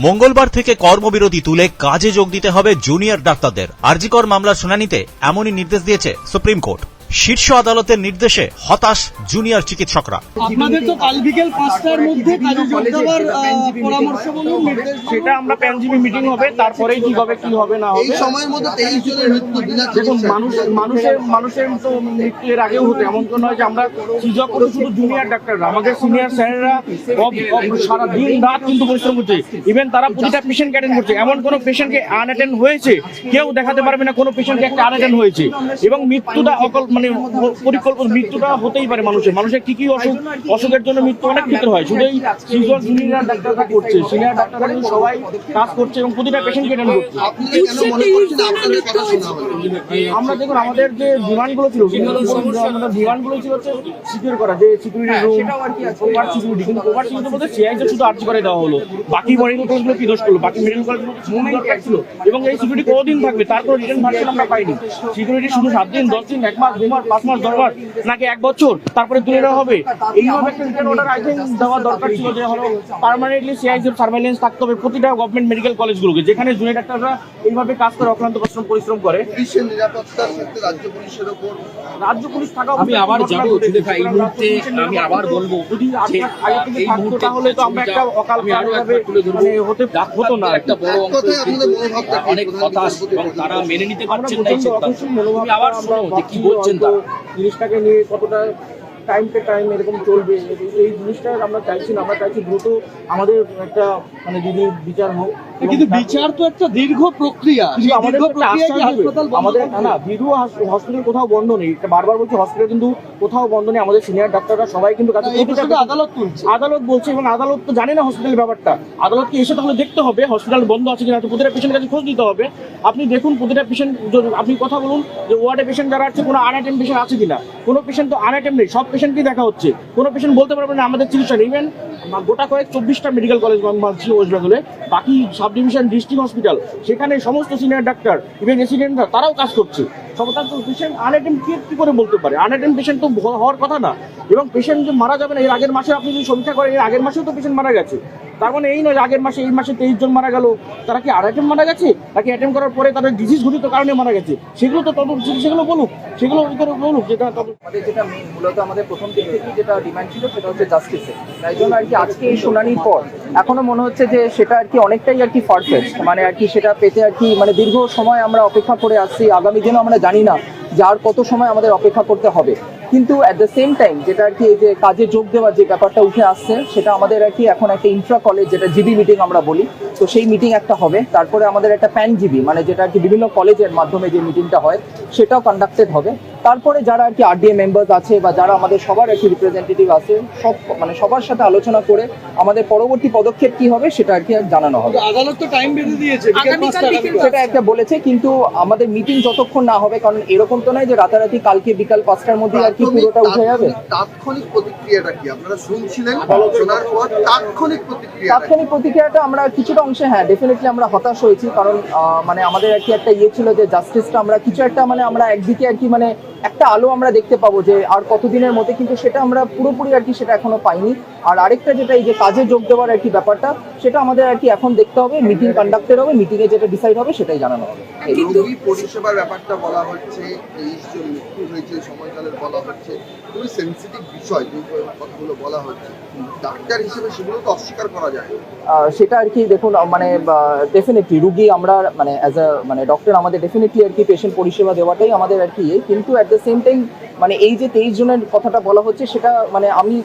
মঙ্গলবার থেকে কর্মবিরতি তুলে কাজে যোগ দিতে হবে জুনিয়র ডাক্তারদের। আরজিকর মামলার শুনানিতে এমনই নির্দেশ দিয়েছে সুপ্রিম কোর্ট। শীর্ষ আদালতের নির্দেশে হতাশ জুনিয়র চিকিৎসকরা। আপনাদের তো কাল বিকেল পাঁচটার মধ্যে কাজে যোগ দেওয়ার পরামর্শ বলুন সেটা আমরা প্যানজিবি মিটিং হবে তারপরেই কি হবে কি হবে। না এই হবে সময়ের মধ্যে তেইশ জনের মৃত্যু বিনা দেখুন মানুষ মানুষের মানুষের তো মৃত্যু এর আগেও হতো এমন তো নয় যে আমরা সিজক করে শুধু জুনিয়র ডাক্তাররা আমাদের সিনিয়র স্যারেরা সারা দিন রাত কিন্তু পরিশ্রম করছে। ইভেন তারা প্রতিটা পেশেন্ট অ্যাটেন্ড করছে। এমন কোনো পেশেন্টকে আনঅ্যাটেন্ড হয়েছে কেউ দেখাতে পারবে না কোনো পেশেন্টকে একটা আনঅ্যাটেন্ড হয়েছে। এবং মৃত্যুটা অকল মানে পরিকল্পনা মৃত্যুটা হতেই পারে মানুষের। মানুষের কি কি অসুখ অসুখের জন্য মৃত্যু অনেক ক্ষেত্রে হয়। শুধু এই সিজন জুনিয়র ডাক্তাররা করছে। সিনিয়র ডাক্তাররা কিন্তু সবাই কাজ করছে এবং প্রতিটা পেশেন্টকে অ্যাটেন্ড করছে। আমরা দেখুন আমাদের যে ডিমান্ডগুলো ছিল আমাদের ডিমান্ডগুলো ছিল হচ্ছে সিকিউর করা যে সিকিউরিটি রুম ওভার সিকিউরিটি কিন্তু ওভার সিকিউরিটি বলতে সিআইতে শুধু আর্জি করে দেওয়া হলো। বাকি মেডিকেল কলেজগুলো কি দোষ করল? বাকি মেডিকেল কলেজগুলো ছিল? এবং এই সিকিউরিটি কতদিন থাকবে তারপর রিটার্ন ভার্সন আমরা পাইনি। সিকিউরিটি শুধু সাত দিন দশ দিন এক মাস মাস পাঁচ মাস দশ মাস নাকি এক বছর তারপরে তুলে হবে? এইভাবে একটা রিটার্ন অর্ডার আই থিঙ্ক দেওয়া দরকার ছিল যে হলো পার্মানেন্টলি সিআইসির সার্ভেলেন্স থাকতে হবে প্রতিটা গভর্নমেন্ট মেডিকেল কলেজগুলোকে যেখানে জুনিয়র ডাক্তাররা এইভাবে কাজ করে অক্লান্ত পরিশ্রম পরিশ্রম করে। পুলিশের নিরাপত্তার ক্ষেত্রে রাজ্য পুলিশের ওপর? রাজ্য পুলিশ থাকা আমি আবার যাব এই মুহূর্তে আমি আবার বলব যদি আগে থেকে থাকতো তাহলে তো আমরা একটা অকাল আমি আরও ভাবে একবার তুলে ধরবো। মানে হতে হতো না একটা বড় অংশ কথায় কিন্তু আপনাদের মনোভাবটা কি? অনেক হতাশ এবং তারা মেনে নিতে পারছেন না আবার শোনো যে কি বলছেন তারা জিনিসটাকে নিয়ে কতটা টাইম টু টাইম এরকম চলবে। এই- জিনিসটা আমরা চাইছি না আমরা চাইছি দ্রুত আমাদের একটা মানে যদি বিচার হোক কিন্তু বিচার তো একটা দীর্ঘ প্রক্রিয়া। আমাদের না হসপিটাল কোথাও বন্ধ নেই। বারবার বলছি হসপিটাল কিন্তু কোথাও বন্ধ নেই। আমাদের সিনিয়র ডাক্তাররা সবাই কিন্তু কাছে আদালত আদালত বলছে এবং আদালত তো জানে না হসপিটালের ব্যাপারটা। আদালতকে এসে তাহলে দেখতে হবে হসপিটাল বন্ধ আছে কিনা? প্রতিটা পেশেন্টের কাছে খোঁজ নিতে হবে। আপনি দেখুন প্রতিটা পেশেন্ট আপনি কথা বলুন যে ওয়ার্ডে পেশেন্ট যারা আছে কোনো আনঅ্যাটেম পেশেন্ট আছে কিনা? কোনো পেশেন্ট তো আনঅ্যাটেম নেই। সব পেশেন্টকেই দেখা হচ্ছে। কোনো পেশেন্ট বলতে পারবে না, আমাদের চিকিৎসা ইভেন গোটা কয়েক চব্বিশটা মেডিকেল কলেজ ছিল ওয়েস্ট বেঙ্গলে বাকি সাব ডিভিশন ডিস্ট্রিক্ট হসপিটাল সেখানে সমস্ত সিনিয়র ডাক্তার ইভেন রেসিডেন্টরা তারাও কাজ করছে। সমস্ত পেশেন্ট আনএটেম কে কী করে বলতে পারে? আনএটেম পেশেন্ট তো হওয়ার কথা না। এবং পেশেন্ট যে মারা যাবে না, এর আগের মাসে আপনি যদি সমীক্ষা করেন, এর আগের মাসেও তো পেশেন্ট মারা গেছে। তার মানে এই নয় আগের মাসে, এই মাসে তেইশ জন মারা গেল। তারা কি আর অ্যাটেম্প মারা গেছে? নাকি অ্যাটেম্প করার পরে তাদের ডিজিজ ঘটিত কারণে মারা গেছে? সেগুলো তো তদন্ত সেগুলো বলুক। সেগুলো বলুক যেটা যেটা মেইন মূলত আমাদের প্রথম দিক থেকেই যেটা ডিমান্ড ছিল সেটা হচ্ছে জাস্টিসে তাই জন্য আর কি আজকে এই শুনানির পর এখনও মনে হচ্ছে যে সেটা আর কি অনেকটাই আর কি ফারফেচ মানে আর কি সেটা পেতে আর কি মানে দীর্ঘ সময় আমরা অপেক্ষা করে আসছি আগামী দিনও আমরা জানি না যার কত সময় আমাদের অপেক্ষা করতে হবে। কিন্তু অ্যাট দ্য সেম টাইম যেটা আর কি এই যে কাজে যোগ দেওয়ার যে ব্যাপারটা উঠে আসছে, সেটা আমাদের আর কি এখন একটা ইন্ট্রা কলেজ যেটা জিবি মিটিং আমরা বলি, তো সেই মিটিং একটা হবে। তারপরে আমাদের একটা প্যান জিবি মানে যেটা আর কি বিভিন্ন কলেজের মাধ্যমে যে মিটিংটা হয়, সেটাও কন্ডাক্টেড হবে। তারপরে যারা আর কি আরডিএ মেম্বার্স আছে বা যারা আমাদের সবার আর কি রিপ্রেজেন্টেটিভ আছে সব মানে সবার সাথে আলোচনা করে আমাদের পরবর্তী পদক্ষেপ কি হবে সেটা আর কি আর জানানো হবে। আদালত তো টাইম বেঁধে দিয়েছে। সেটা একটা বলেছে কিন্তু আমাদের মিটিং যতক্ষণ না হবে কারণ এরকম তো নয় যে রাতারাতি কালকে বিকাল পাঁচটার মধ্যে আর কি পুরোটা উঠে যাবে। তাৎক্ষণিক- প্রতিক্রিয়াটা কি? আপনারা শুনছিলেন শোনার পর তাৎক্ষণিক প্রতিক্রিয়া তাৎক্ষণিক প্রতিক্রিয়াটা আমরা কিছুটা অংশে হ্যাঁ ডেফিনেটলি আমরা হতাশ হয়েছি কারণ আহ, মানে আমাদের আর কি একটা ইয়ে ছিল যে জাস্টিসটা আমরা কিছু একটা মানে আমরা একদিকে আর কি মানে একটা আলো আমরা দেখতে পাবো যে আর কতদিনের মধ্যে কিন্তু সেটা আমরা পুরোপুরি আর কি সেটা এখনও পাইনি। আর আরেকটা যেটা এই যে কাজে যোগ দেওয়ার আর কি ব্যাপারটা সেটা আমাদের আর কি এখন দেখতে হবে মিটিং কন্ডাক্টেড হবে মিটিংয়ে যেটা ডিসাইড হবে সেটাই জানানো হবে। এই। পরিষেবার ব্যাপারটা বলা হচ্ছে তেইশ জন মৃত্যু হয়েছে সময়কালের বলা হচ্ছে। খুবই সেন্সিটিভ বিষয় যে কথাগুলো বলা হচ্ছে। ডাক্তার হিসেবে সেগুলো তো অস্বীকার করা যায়। আহ, সেটা আর কি দেখুন মানে ডেফিনেটলি রুগী আমরা মানে অ্যাজ আ মানে ডক্টর আমাদের ডেফিনেটলি আর কি পেশেন্ট পরিষেবা দেওয়াটাই আমাদের আর কি ইয়ে। কিন্তু অ্যাট দ্য সেম টাইম মানে এই যে তেইশ জনের কথাটা বলা হচ্ছে, সেটা মানে আমি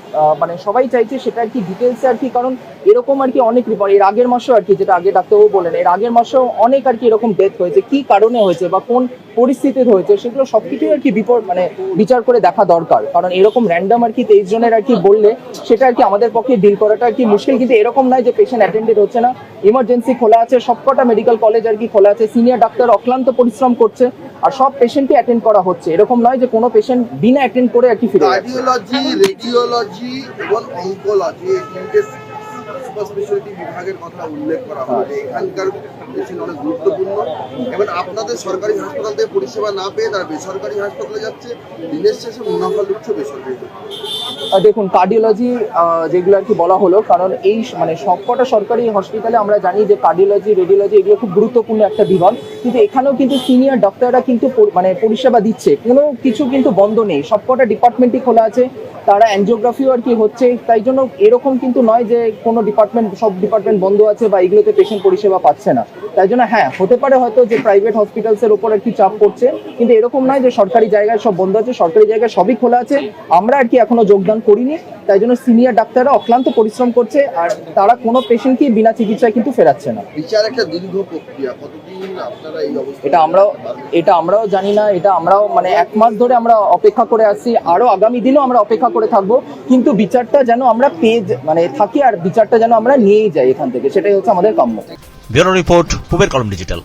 মানে সবাই চাইছে সেটা আর কি ডিটেলসে আর কি, কারণ এরকম আর কি অনেক রিপোর্ট এর আগের মাসেও আর কি, যেটা আগে ডাক্তারবাবু বলেন এর আগের মাসেও অনেক আর কি এরকম ডেথ হয়েছে, কি কারণে হয়েছে বা কোন পরিস্থিতিতে হয়েছে, সেগুলো সব সবকিছুই আর কি বিপদ মানে বিচার করে দেখা দরকার। কারণ এরকম র্যান্ডাম আর কি তেইশ জনের আর কি বললে, সেটা আর কি আমাদের পক্ষে ডিল করাটা আর কি মুশকিল, কিন্তু এরকম নয় যে পেশেন্ট অ্যাটেন্ডেড হচ্ছে না। ইমার্জেন্সি খোলা আছে, সবকটা মেডিকেল কলেজ আর কি খোলা আছে সিনিয়র ডাক্তার অক্লান্ত পরিশ্রম করছে, আর সব পেশেন্টকে অ্যাটেন্ড করা হচ্ছে। এরকম নয় যে কোনো পেশেন্ট বিনা অ্যাটেন্ড করে আর কি ফিরে কার্ডিওলজি রেডিওলজি এবং অঙ্কোলজি এই তিনটে সুপার স্পেশালিটি বিভাগের কথা উল্লেখ করা হলো যে এখানকার অনেক গুরুত্বপূর্ণ এবং আপনাদের সরকারি হাসপাতাল থেকে পরিষেবা না পেয়ে তারা বেসরকারি হাসপাতালে যাচ্ছে। দিনের শেষে মুনাফা লুটছে বেসরকারি দেখুন কার্ডিওলজি যেগুলো আর কি বলা হলো, কারণ এই মানে সবকটা সরকারি হসপিটালে আমরা জানি যে কার্ডিওলজি রেডিওলজি এগুলো খুব গুরুত্বপূর্ণ একটা বিভাগ। কিন্তু এখানেও কিন্তু সিনিয়র ডক্টররা কিন্তু মানে পরিষেবা দিচ্ছে। কোনো কিছু কিন্তু বন্ধ নেই। সবকটা ডিপার্টমেন্টই খোলা আছে। তারা অ্যানজিওগ্রাফিও আর কি হচ্ছে। তাই জন্য এরকম কিন্তু নয় যে কোনো ডিপার্টমেন্ট সব ডিপার্টমেন্ট বন্ধ আছে বা এগুলোতে পেশেন্ট পরিষেবা পাচ্ছে না। তাই জন্য হ্যাঁ হতে পারে হয়তো যে প্রাইভেট হসপিটালসের উপর আর কি চাপ পড়ছে কিন্তু এরকম নয় যে সরকারি জায়গায় সব বন্ধ আছে সরকারি জায়গায় সবই খোলা আছে। আমরা আর কি এখনও যোগদান করিনি তাই জন্য সিনিয়র ডাক্তাররা অক্লান্ত পরিশ্রম করছে আর তারা কোনো পেশেন্টকে বিনা চিকিৎসায় কিন্তু ফেরাচ্ছে না। বিচার একটা দীর্ঘ প্রক্রিয়া এটা আমরাও এটা আমরাও জানি না এটা আমরাও মানে এক মাস ধরে আমরা অপেক্ষা করে আসছি আরও আগামী দিনও আমরা অপেক্ষা করে থাকব কিন্তু বিচারটা যেন আমরা পেয়ে মানে থাকি আর বিচারটা যেন আমরা নিয়েই যাই এখান থেকে, সেটাই হচ্ছে আমাদের কাম্য। ব্যুরো রিপোর্ট, পুবের কলম ডিজিটাল।